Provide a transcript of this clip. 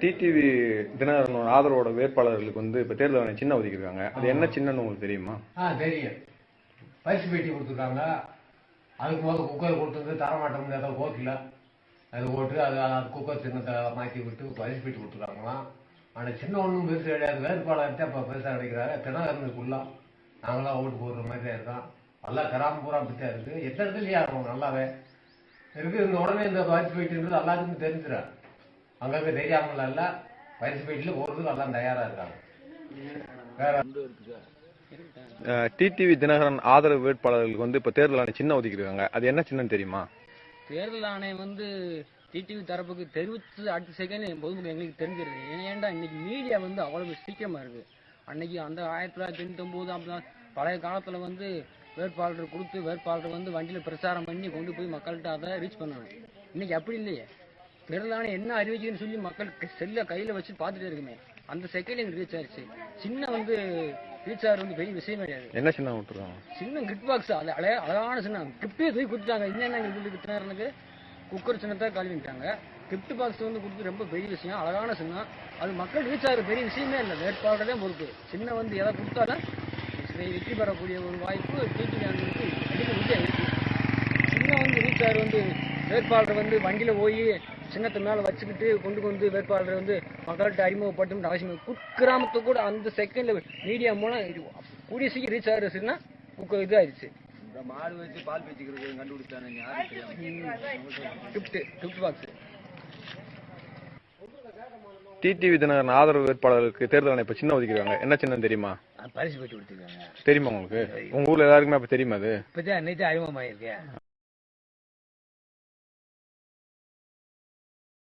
TTV Dinakaran ஆதரவோட வேட்பாளர்களுக்கு வந்து இப்ப தேர்தல் சின்ன ஒதுக்கியிருக்காங்க. அது என்ன சின்னன்னு உங்களுக்கு தெரியுமா? ஆ தெரியும். பரிசு பேட்டி கொடுத்துருக்காங்க. அதுக்கு முதல்ல குக்கர் கொடுத்தது தரமாட்டோம்னு ஏதோ ஓட்டில் அது ஓட்டு அது அது குக்கர் சின்னத்தை மாற்றி விட்டு பரிசு பேட்டி கொடுத்துருக்காங்களாம். ஆனால் சின்ன ஒன்றும் பெருசு கிடையாது. வேட்பாளர்கிட்ட இப்போ பெருசாக கிடைக்கிறாரு தினகரனுக்குள்ளா நாங்களாம் ஓட்டு போடுற மாதிரி தான் இருக்கோம் நல்லா கிராமப்புறம் அப்படித்தான் இருக்குது எத்தனை இடத்துலையா இருக்கும் நல்லாவே இருக்கு. இந்த உடனே இந்த பரிசு பேட்டின்றது எல்லாத்துக்கும் தெரிஞ்சிடும். அங்கங்கே தெரியாமல் இல்லை பரிசு ஓடுறதுக்கு எல்லாம் தயாராக இருக்காங்க. வேற டிடிவி தினகரன் ஆதரவு வேட்பாளர்களுக்கு வந்து இப்ப தேர்தல் ஆணையம் சின்ன ஒதுக்கியிருக்காங்க அது என்ன சின்னன்னு தெரியுமா? தேர்தல் ஆணையம் வந்து டிடிவி தரப்புக்கு தெரிவித்து அடுத்த செகண்ட் பொதுமக்கள் எங்களுக்கு தெரிஞ்சிருது. ஏன்டா இன்னைக்கு மீடியா வந்து அவ்வளவு சீக்கிரமா இருக்கு. அன்னைக்கு அந்த ஆயிரத்தி தொள்ளாயிரத்தி தொண்ணூத்தி ஒன்பது அப்படிலாம் பழைய காலத்துல வந்து வேட்பாளர் கொடுத்து வேட்பாளர் வந்து வண்டியில பிரச்சாரம் பண்ணி கொண்டு போய் மக்கள்கிட்ட அதை ரீச் பண்ணணும் இன்னைக்கு அப்படி இல்லையே. ஆணையம் என்ன அறிவிக்குதுன்னு சொல்லி மக்கள் செல்ல கையில வச்சு பார்த்துட்டே இருக்குமே. அந்த செகண்ட் எங்களுக்கு ரீச் ஆயிடுச்சு சின்ன வந்து ரீச் ஆகிறது வந்து பெரிய விஷயம் கிடையாது. என்ன சின்னம் விட்டுருக்காங்க? சின்ன கிஃப்ட் பாக்ஸ் அது அழகா அழகான சின்னம் கிஃப்டே தூக்கி கொடுத்தாங்க என்னென்ன எங்களுக்கு தினருக்கு குக்கர் சின்னத்தை கழுவிட்டாங்க கிஃப்ட் பாக்ஸ் வந்து கொடுத்து ரொம்ப பெரிய விஷயம். அழகான சின்னம் அது மக்கள் ரீச் ஆகிற பெரிய விஷயமே இல்லை. வேட்பாளர் தான் பொறுப்பு. சின்ன வந்து எதை கொடுத்தாலும் வெற்றி பெறக்கூடிய ஒரு வாய்ப்பு டிடி இருக்கு. சின்ன வந்து ரீச் ஆகிற வந்து வேட்பாளர் வந்து வண்டியில் போய் சின்னத்தை மேலே வச்சுக்கிட்டு கொண்டு வந்து வேட்பாளரை வந்து மக்கள்கிட்ட அறிமுகப்படுத்தணும் அவசியம். குக்கிராமத்தை கூட அந்த செகண்ட்ல மீடியா மூலம் கூடிய சீக்கிரம் ரீச் ஆகிற சின்ன குக்க இதாயிருச்சு மாடு வச்சு பால் பேச்சுக்கிறது பாக்ஸ் டிடிவி தினகரன் ஆதரவு வேட்பாளர்களுக்கு தேர்தல் ஆணையம் இப்ப சின்ன ஒதுக்கியிருக்காங்க. என்ன சின்னம் தெரியுமா? பரிசு பெட்டி கொடுத்துருக்காங்க. தெரியுமா உங்களுக்கு? உங்க ஊர்ல எல்லாருக்குமே அப்ப தெரியுமா அது? இப்பதான் நேற்று அறிமுகமாயிருக்கேன்.